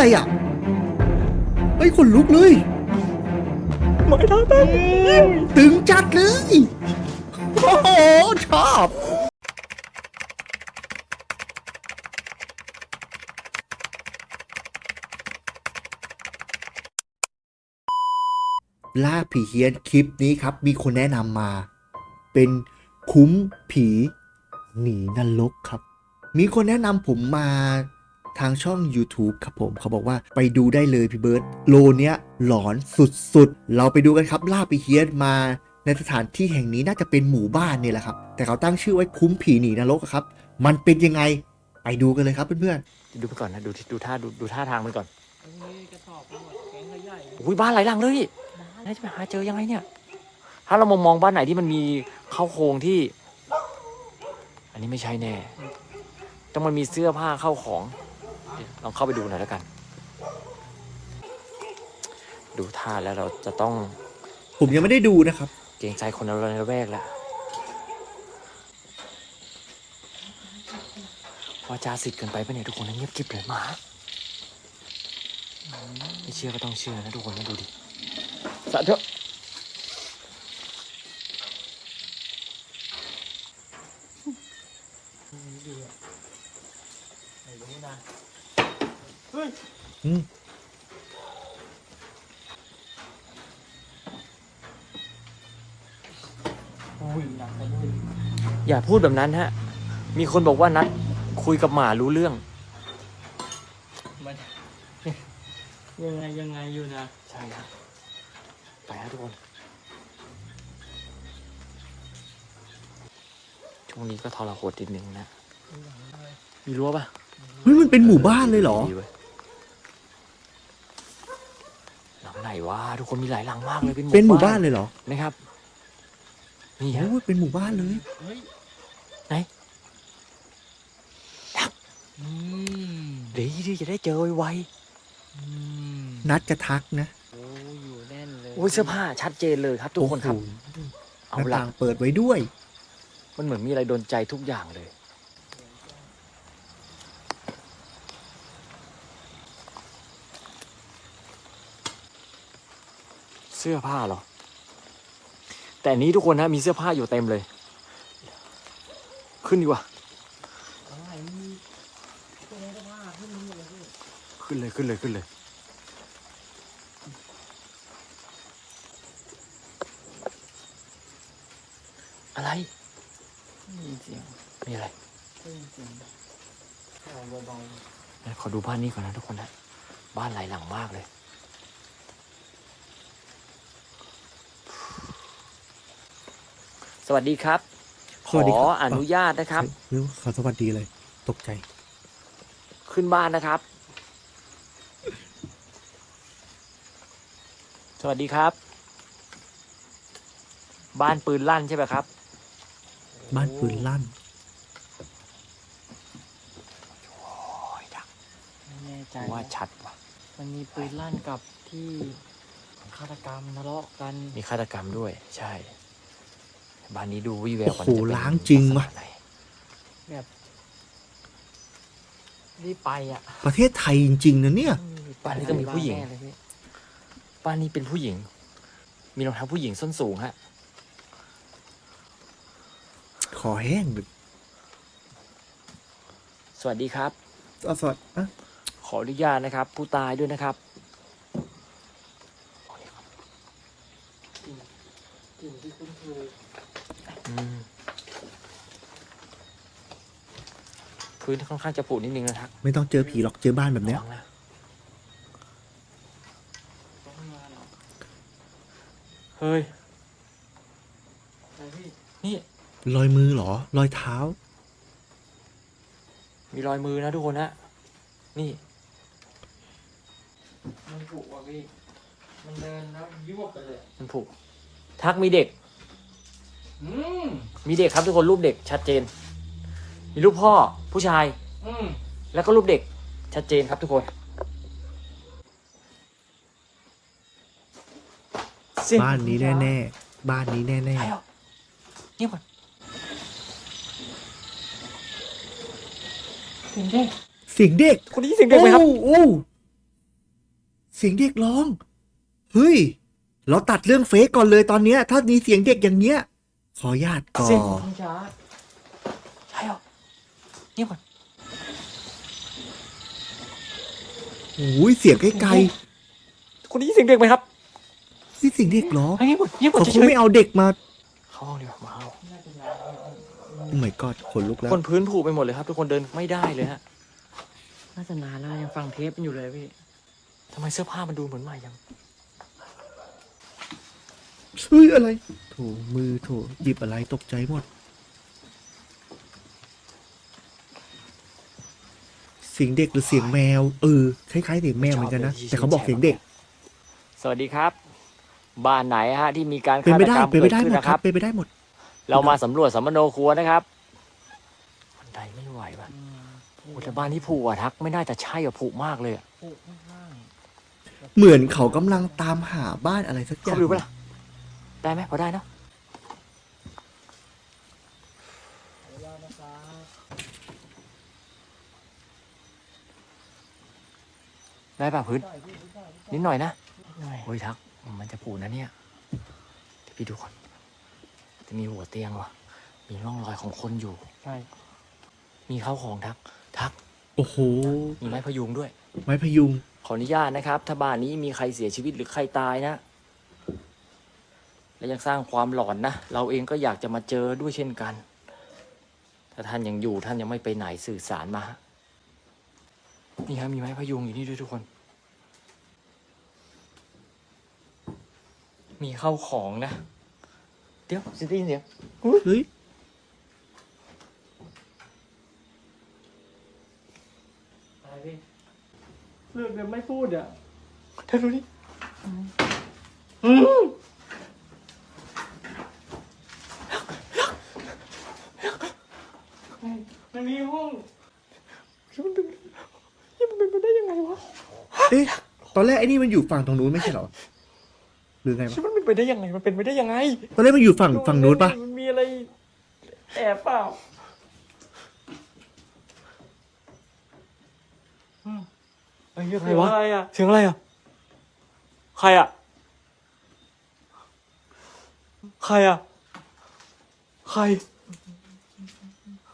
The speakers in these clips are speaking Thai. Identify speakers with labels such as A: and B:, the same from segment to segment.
A: อะไรอะเฮ้ยขนลุกเลย
B: ไม่ได้แต่
A: ตึงจัดเลย โอ้โห ชอบล่าผีเฮียนคลิปนี้ครับ มีคนแนะนำมา เป็นคุ้มผี หนีนรกครับ มีคนแนะนำผมมา ทางช่อง YouTube ครับผมเขาบอกว่าไปดูได้เลยพี่เบิร์ตโลเนี้ยหลอนสุดๆ เราไปดูกันครับล่าผีเฮียนมาในสถานที่แห่งนี้น่าจะเป็นหมู่บ้านเนี่ยแหละครับ แต่เขาตั้งชื่อไว้คุ้มผีหนีนรกอะครับ มันเป็นยังไงไปดูกันเลยครับเพื่อน
B: ดูไปก่อนนะดูที่ดูท่าดูดูท่าทางมันก่อน
C: อันนี้กระสอบทั้งหมดแก๊งก็ใหญ่
B: อุ้ยบ้านหลายหลังเลยน่าจะไปหาเจอยังไงเนี่ย ถ้าเรามองมองบ้านไหนที่มันมีเข้าโครงที่ อันนี้ไม่ใช่แน่ต้องมันมีเสื้อผ้าเข้าของเดี๋ยว ลองเข้าไปดูหน่อยแล้วกัน ดูท่าแล้วเราจะต้อง
A: ๆผมยังไม่ได้ดูนะครับ
B: เกรงใจคนในระแวกแล้ววาจาสิทธิ์เกินไปปะเนี่ยทุกคนนะเงียบกริบเลยหมาไม่เชื่อก็ต้องเชื่อนะทุกคนมาดูดิสะเถอะ
A: อืม
C: โอ้ยหนักไปด้วย
B: อย่าพูดแบบนั้นฮะ มีคนบอกว่านัดคุยกับหมารู้เรื่อง
C: มันยังไงยังไงอยู่นะ
B: ใช่ครับไปฮะทุกคน ช่วงนี้ก็ทรหดนิดนึงนะ มีรั้วปะ
A: เฮ้ยมันเป็นหมู่บ้านเลยเหรอ
B: ดีว้หลังไหนวะทุกคนมีหลายหลังมากเลย
A: เป็นหมู่บ้านเลยเหรอ
B: นะครับ นี่ฮะ
A: โอ้ยเป็นหมู่บ้านเลย
C: เฮ้ย
B: ไหน
C: อืม
B: เดี๋ยวที่จะได้เจอไว
C: อืม
A: นัดจะทักนะ
C: โอ้ยอยู่แน่นเลย
B: ๆโอ้ยเสื้อผ้าชัดเจนเลยครับทุกคนครับ
A: โอ้โห
B: เอา
A: หน้า
B: ละ
A: ต่างเปิดไว้ด้วย
B: มันเหมือนมีอะไรโดนใจทุกอย่างเลย เสื้อผ้าเหรอ แต่อันนี้ทุกคนนะมีเสื้อผ้าอยู่เต็มเลย ขึ้นดีกว่า
C: อะไรมีตัวนี้ก็ผ้าขึ้นนี่เลยพี่
B: ขึ้นเลยขึ้นเลยขึ้นเลยอะไร
C: ได้ยินเสียง
B: มีอะไร
C: ได้ยินเสียงเอาเบา
B: งั้นขอดูบ้านนี้ก่อนนะทุกคนนะ บ้านหลายหลังมากเลย สวัสดีครับ ข
A: สวัสดี
B: อ
A: ครับ
B: อนุญาตนะครับ
A: หรือขอสวัสดีเลย ตกใจ
B: ขึ้นบ้านนะครับ สวัสดีครับ บ้านปืนลั่นใช่ไหมครับ
C: ๆ
A: บ้านปืนลั่น
B: โอ้ยดัก
C: ไม่แน่ใจ
B: ว่าชัดว่ะ
C: มันมีปืนลั่นกับที่ฆาตกรรมทะเลาะกัน
B: มีฆาตกรรมด้วย ใช่ บ้านนี้ดูวิแวว
A: โอ้โห
B: ก่อนจะเป็น
A: ล้างจริงวะ
B: ลักษณไหน
C: แบบรีบไปอะ
A: ประเทศไทยจริงๆนะเนี่ย
B: บ้านนี้ต้องมีผู้หญิง
C: แน่เลยพี่
B: บ้านนี้เป็นผู้หญิง มีรองเท้าผู้หญิงส้นสูงฮะ
A: ขอแห้งดึก
B: สวัสดีครับ
A: เอาสวัสดีอะ
B: ขออนุญาตนะครับ ผู้ตายด้วยนะครับ
C: กลิ่นที่คุ้นเคย
B: อืม พื้นค่อนข้างจะผุนิดนึงนะครับ
A: ไม่ต้องเจอผีหรอกเจอบ้านแบบเนี้ย
B: ระวังนะ
C: ต้องมาเหรอ
B: เฮ้ย
C: อะไรพี่
B: นี่
A: รอยมือเหรอ รอยเท้า
B: มีรอยมือนะทุกคนนะนี่
C: มันผุว่ะพี่ มันเดินแล้วยวบไปเลย
B: มันผุทักมีเด็ก
C: อืม
B: มีเด็กครับทุกคนรูปเด็กชัดเจน มีรูปพ่อผู้ชาย
C: อืม
B: แล้วก็รูปเด็กชัดเจนครับทุกคนเสียง
A: บ้านนี้แน่ๆ บ้านนี้แน่
B: ใช่เหรอเงียบก่อน
C: ถึงได้
A: ๆเสียงเด็ก
B: คนนี้เสียงเด็กไหมครับ
A: โอ้โอ้เสียงเด็กร้อง เฮ้ย เราตัดเรื่องเฟซก่อนเลยตอนเนี้ย ถ้ามีเสียงเด็กอย่างเงี้ย ขออนุญาตก่อ
B: เสียง
A: น
C: ช้า
B: ใช่เหรอเงียบก่อน
A: โอ้ยเสียงไกล
B: คนได้ยินเสียงเด็กไหมครับ
A: ๆนี่เสียงเด็กเหรอ
B: เงียบก่อนเงียบก่อน
A: เขาค
B: เฉ
A: ง
B: ย
A: ไม่เอาเด็กมา
B: ๆเข้าห้องดีกว่ามาเอา
C: น่าจะย้าย
A: โอ้ my god ขนลุกแล้ว
B: คนพื้นผุไปหมดเลยครับทุกคนเดินไม่ได้เลยฮะ
C: น่าจะนานแล้วยังฟังเทปมันอยู่เลยพี่
B: ทำไมเสื้อผ้ามันดูเหมือนใหม่ยัง
A: เฮ้ยอะไรโถมือโถหยิบอะไรตกใจหมด สียงเด็กหรือเสียงแมว เออ คล้ายๆเสียงแมวเหมือนกันนะ แต่เขาบอกเสียงเด็ก
B: สวัสดีครับ บ้านไหนฮะที่มีการ
A: เป็น
B: ฆา
A: ไป
B: ต
A: ได้
B: กรรม
A: เป็น
B: เกิ
A: ไป
B: ด
A: ได้
B: ขึ้
A: ห
B: น
A: มด
B: นะ
A: ค
B: ค
A: รั
B: รั
A: บบ เป็นไปได้หมด
B: เรามาสำรวจสัมมโนครัวนะครับบันไดไม่ไหวว่ะโอ้แต่บ้านที่ผุอะทักไม่น่าจะใช่อะผุมากเลยอะ
C: ปลูกข้าง
A: เหมือนเขากำลังตามหาบ้านอะไรสักอ
B: เข้า
A: ย่าง
B: ไปดูปะล่ะได้ไหมพอได้เนอะ
C: ๆเวลานะครับ
B: ได้ป่ะพื้น
C: ได้พี่ได้ได้
B: นิดหน่อยนะ
C: หน่อย
B: โอ้ยทัก มันจะผุนะเนี่ยเดี๋ยวพี่ดูก่อนจะมีหัวเตียงว่ะ มีร่องรอยของคนอยู่
C: ใช่
B: มีข้าวของทัก ทัก
A: โอ้โห
B: มีไม้พยุงด้วย
A: ไม้พยุง
B: ขออนุญาตนะครับ ถ้าบ้านนี้มีใครเสียชีวิตหรือใครตายนะ และยังสร้างความหลอนนะ เราเองก็อยากจะมาเจอด้วยเช่นกัน ถ้าท่านยังอยู่ท่านยังไม่ไปไหนสื่อสารมาฮะ นี่ครับมีไม้พยุงอยู่นี่ด้วยทุกคน มีเข้าของนะ เดี๋ยวจะได้ยินเสียง
A: เฮ้ย
C: อะไรพี่เลือกแบบไม่พูดอะ
B: เธอดูนี่
C: มันมีห้อง
B: มันเป็นมันเป็นไปได้ยังไงวะ
A: เอ๊ะตอนแรกไอ้นี่มันอยู่ฝั่งตรงนู้นไม่ใช่เหรอหรือไงวะ
B: มันเป็นไปได้ยังไง มันเป็นไปได้ยังไง
A: ตอนแรกมันอยู่ฝั่งฝั่งนู้นปะ
C: มันมีอะไรแอบเปล่าอืมไอ้เหี้ย
B: อะไรวะ
C: อะไรอะ
B: เสียงอะไรอะ ใครอะ ใครอะ ใคร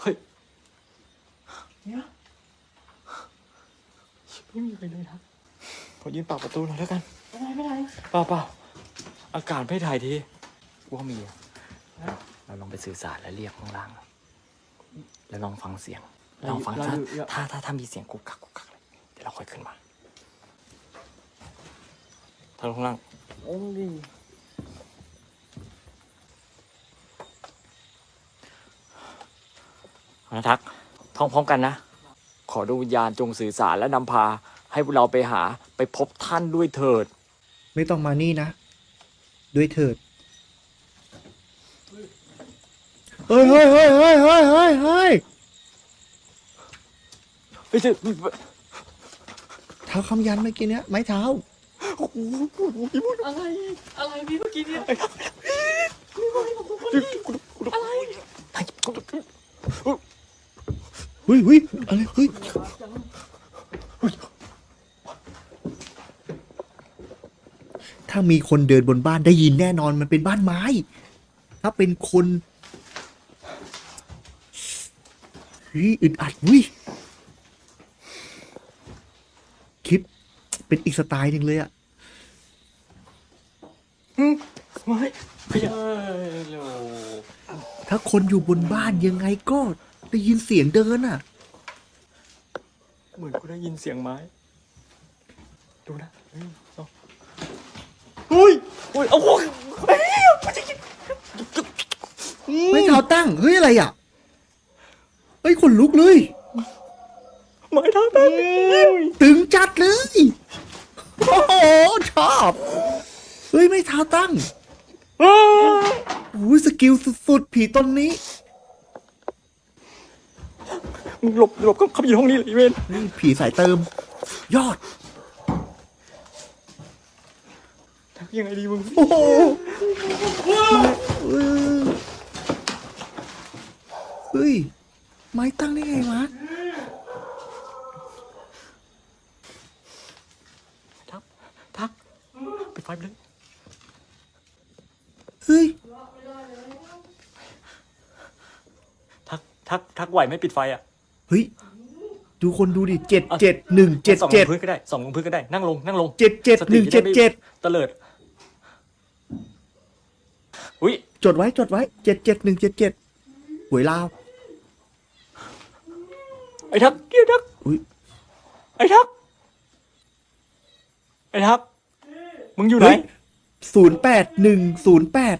B: เฮ้ย
C: เนี่ย
B: ไม่มีใครเลยนะ ขอยืนปากประตูหน่อยแล้วกัน
C: ไม่ได้ไม่ได้
B: เปล่าเปล่าอากาศไม่ถ่ายทีว่ามีอะเราลองไปสื่อสารและเรียกข้างล่างแล้วลองฟังเสียงลองฟังถ้าถ้าถ้าถ้ามีเสียงกุกกักกุกกักเลยเดี๋ยวเราค่อยขึ้นมาทางข้างล่าง
C: โอ้ดี
B: นะทักท่องพร้อมกันนะ ขอดวงวิญญาณจงสื่อสารและนำพา ให้พวกเราไปหาไปพบท่านด้วยเถิด
A: ไม่ต้องมานี่นะ ด้วยเถิด เฮ้ยเฮ้ยเฮ้ยเฮ้ยเฮ้ยเฮ้ยเฮ้ย
B: เฮ้ยเจ้า
A: เท้าคำยันเมื่อกี้เนี้ยไม้เท้า
C: อะไร อะไรพี่เมื่อกี้เนี่ย
A: เฮ้ย เฮ้ยอะไรเฮ้ยถ้ามีคนเดินบนบ้านได้ยินแน่นอนมันเป็นบ้านไม้ ถ้าเป็นคนเฮ้ยอึดอัดวิคลิปเป็นอีกสไตล์หนึ่งเลยอะ
B: ไม่ขยับ
C: เออโห
A: ถ้าคนอยู่บนบ้านยังไงก็ ได้ยินเสียงเดินอะ
B: เหมือนกูได้ยินเสียงไม้ ดูนะหนึ่งสองเฮ้ยเฮ้ยเอาโอ้ยเฮ้ยมันจะกิน
A: ไม้เท้าตั้ง เฮ้ย อะไรอะเฮ้ยขนลุกเลย
B: ไม้เท้าตั้ง
A: ตึงจัดเลย โอ้โห ชอบ เฮ้ย ไม่เท้าตั้งโอ้ยสกิลสุดๆ ผีตนนี้
B: มึง หลบหลบก็เข้าไปอยู่ห้องนี้เลยอีเวน
A: นี่ผีสายเติม ยอด
B: ยังไงดีมึง
A: โอ้โหเออเฮ้ย ไม้ตั้งได้ไงวะ
B: ทับไฟไปเลย
A: เฮ้ย
B: ทักทักทักไหวไหม่ปิดไฟอะ
A: เฮ้ย ดูคนดูดิเจ็ดเจ็ดหนึ่งเจ็ด
B: ส่องล
A: เจ็ด
B: งพื้นก็ได้ส่องลงพื้นก็ได้นั่งลงนั่งลง
A: เจ็ดเจ็ดหนึ่งเจ็ดเจ็ด
B: ตะเลิดอุ้ย
A: จดไว้จดไว้เจ็ดเจ็ดหนึ่งเจ็ดเจ็ดหวยลาว
B: ไอ้ทักเกี่ยวทัก
A: อุ้ย
B: ไอ้ทักไอ้ทักมึงอยู่ไหน
A: ศูนย์แปดหนึ่งศูนย์แปด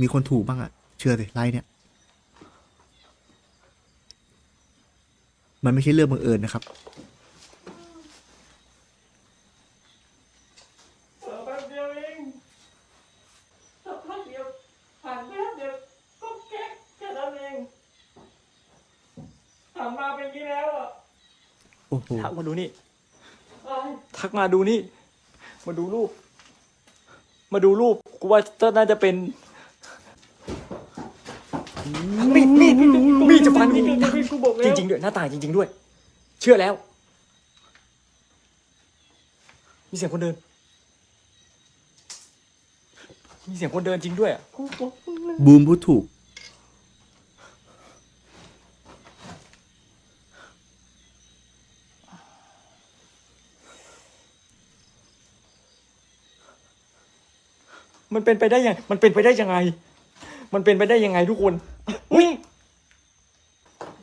A: มีคนถูกบ้างอะ เชื่อสิไลน์เนี่ย มันไม่ใช่เรื่องบังเอิญนะครับ
C: เออแป๊บเดียวเองสักพักเดียวผ่านแป๊บเดียวก็แก๊กแค่นั้นเองหันมาเป็นอย่างนี้แล้วอะ
A: โอ้โห
B: ทักมาดูนี่
C: ไอ้
B: ทักมาดูนี่ มาดูรูป มาดูรูป กูว่าน่าจะเป็น มีดมีดมีดจะฟันกู
C: กูบอกแล้ว
B: จริงๆด้วยหน้าต่างจริง ๆด้วย เชื่อแล้ว มีเสียงคนเดิน มีเสียงคนเดินจริงด้วยอะ
C: กูบอกมึงแล้ว
A: บูมพูดถูก
B: มันเป็นไปได้ยังมันเป็นไปได้ยังไง มันเป็นไปได้ยังไงทุกคนอุ้ย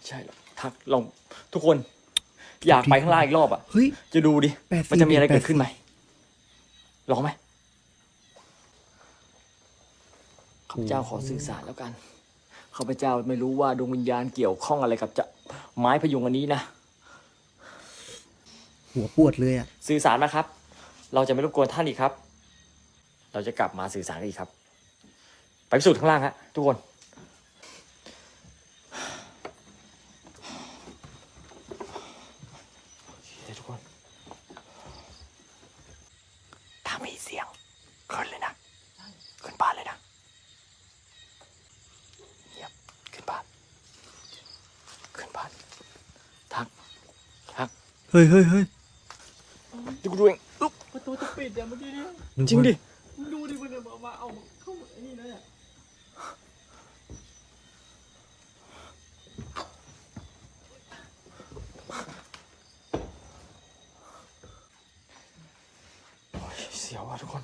B: ใช่หรอกทัก ลองทุกคนอยากไปข้างล่างอีกรอบอะ
A: เฮ้ย
B: จะดูดิ
A: แปดสี่
B: มันจะมีอะไร
A: แปดสี่
B: เกิดขึ้นไหมลองไหมข้าพเจ้าขอสื่อสารแล้วกันข้าพเจ้าไม่รู้ว่าดวงวิญญาณเกี่ยวข้องอะไรกับจะไม้พยุงอันนี้นะ
A: หัวปวดเลยอะ
B: สื่อสารมาครับ เราจะไม่รบกวนท่านอีกครับ เราจะกลับมาสื่อสารกันอีกครับ ไปพิสูจน์ข้างล่างฮะทุกคน เดี๋ยวทุกคน ถ้ามีเสียงขึ้นเลยนะ ขึ้นบ้านเลยนะเงียบขึ้นบ้าน ขึ้นบ้าน ทัก ทัก
A: เฮ้ยเฮ้ยเฮ้ย
B: เดูกูดูเองอึ๊บ
C: ประตูจะปิดอะเมื่อกี้เนี่ย
A: นึก
B: จริง
A: ว่า
B: ดิ
C: มึงดูดิมันเอามาเอาเข้าไอ้นี่นะเนี่ย
B: เสียวว่ะทุกคน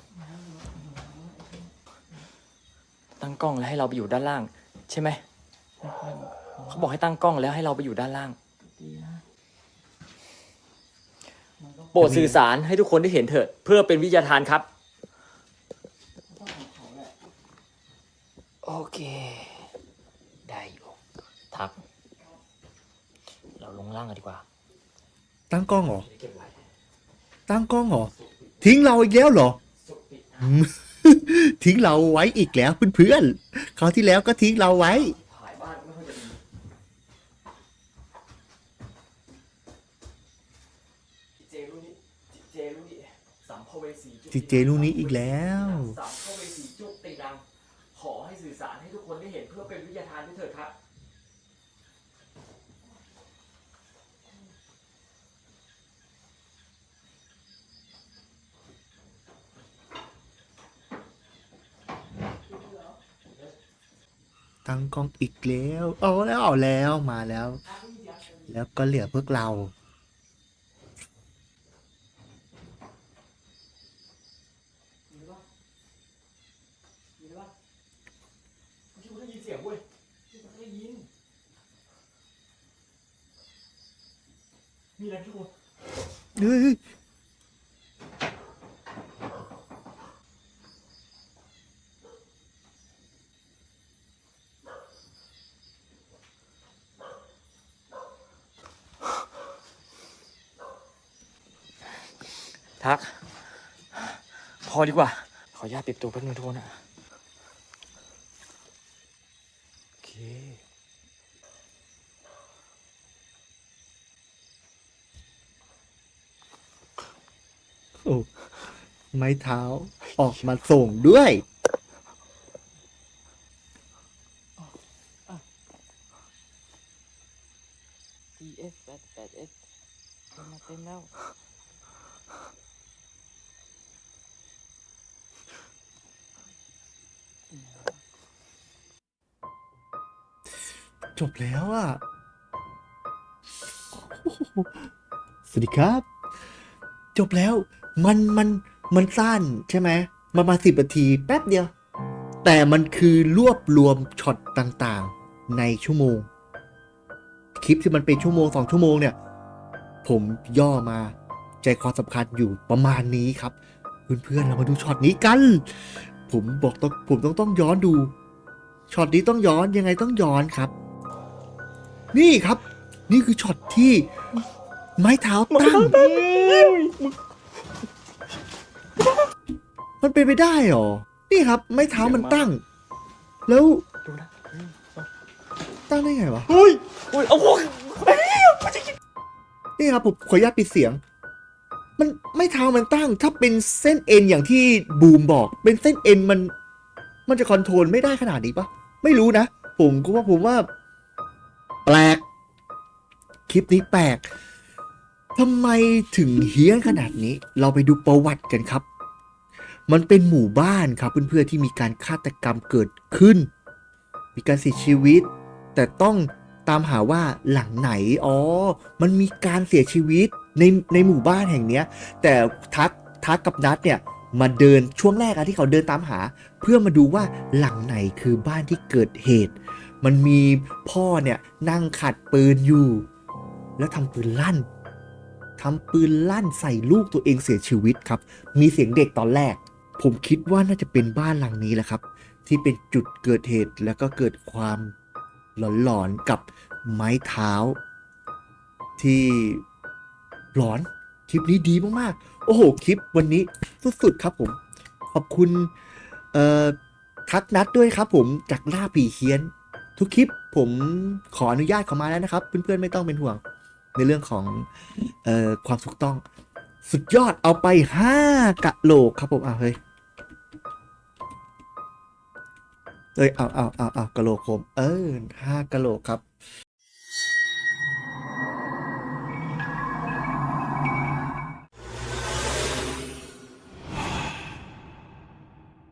B: ตั้งกล้องแล้วให้เราไปอยู่ด้านล่าง ใช่ไหม เขาบอกให้ตั้งกล้องแล้วให้เราไปอยู่ด้านล่าง
C: ดีนะ
B: โปรดสื่อสารให้ทุกคนได้เห็นเถิด เพื่อเป็นวิทยาทานครับ โอเค ได้อยู่ทัก เราลงล่างกันดีกว่า
A: ตั้งกล้องเหรอ
B: เก็บไว้
A: ตั้งกล้องเหรอ ทิ้งเราอีกแล้วเหรออืมทิ้งเราไว้อีกแล้วเพื่อนๆคราวที่แล้วก็ทิ้งเราไว้
B: ถ่ายบ้านไม่ค่อยจะดีเจรุ่นนี้เจรุ่นนี้สัมภเว สีจุ
A: จิเจลูกนี้อีกแล้ว
B: สัมภเวสีจุติดัง ขอให้สื่อสารให้ทุกคนได้เห็นเพื่อเป็นวิทยาทานด้วยเถิดครับ
A: ตั้งกล้องอีกแล้ว เอาแล้วเอาแล้วมาแล้ว แล้วก็เหลือพวกเรา
B: มีหรือเปล่ามีหรือเปล่าเมื่อกี้กูได้ยินเสียงเว้ยที่กูได้ยิน มีอะไรทุกคน
A: เฮ้ย
B: พัก พอดีกว่า ขออนุญาตปิดตัวแป๊บนึงทุกคนอะโอเค
A: โอ้ไม้เท้าออกมาส่งด้วย ครับ จบแล้วมันมันมันสั้นใช่ไหมมันมาสิบนาทีแป๊บเดียว แต่มันคือรวบรวมช็อตต่างๆ ในชั่วโมง คลิปที่มันเป็นชั่วโมงสองชั่วโมงเนี่ย ผมย่อมาใจความสำคัญอยู่ประมาณนี้ครับ เพื่อนๆเรามาดูช็อตนี้กัน ผมบอกต้องผมต้องต้องย้อนดูช็อตนี้ต้องย้อนยังไงต้องย้อนครับ นี่ครับ นี่คือช็อตที่ ไม้เท้าตั้ง มันเป็นไปได้เหรอ นี่ครับ ไม้เท้ามันตั้ง แล้ว
B: ดูนะ
A: ตั้งได้ไงวะ
B: เฮ้ยเฮ้ยโอ้โห
A: นี่ครับผมขออนุญาตปิดเสียง มันไม่เท้ามันตั้ง ถ้าเป็นเส้นเอ็นอย่างที่บูมบอก เป็นเส้นเอ็นมัน มันจะคอนโทรลไม่ได้ขนาดนี้ปะไม่รู้นะ ผมก็ว่าผมว่า แปลก คลิปนี้แปลก ทำไมถึงเฮี้ยนขนาดนี้ เราไปดูประวัติกันครับ มันเป็นหมู่บ้านครับเพื่อนๆที่มีการฆาตกรรมเกิดขึ้น มีการเสียชีวิต แต่ต้องตามหาว่าหลังไหน อ๋อ มันมีการเสียชีวิตในในหมู่บ้านแห่งเนี้ย แต่ทักทักกับนัดเนี่ยมาเดินช่วงแรกอะที่เขาเดินตามหา เพื่อมาดูว่าหลังไหนคือบ้านที่เกิดเหตุ มันมีพ่อเนี่ยนั่งขัดปืนอยู่ แล้วทำปืนลั่น ทำปืนลั่นใส่ลูกตัวเองเสียชีวิตครับ มีเสียงเด็กตอนแรก ผมคิดว่าน่าจะเป็นบ้านหลังนี้แหละครับ ที่เป็นจุดเกิดเหตุแล้วก็เกิดความหลอนๆกับไม้เท้า ที่หลอนคลิปนี้ดีมากๆ โอ้โห คลิปวันนี้สุดๆครับผม ขอบคุณเอ่อทักนัดด้วยครับผมจากล่าผีเคียน ทุกคลิปผมขออนุญาตเขามาแล้วนะครับ เพื่อนๆไม่ต้องเป็นห่วง ในเรื่องของเอ่อความถูกต้อง สุดยอดเอาไปห้ากะโหลกครับผมอะเฮ้ยเอ้ยเอาเอาเอาเอากะโหลกผมเออห้ากะโหลกครับ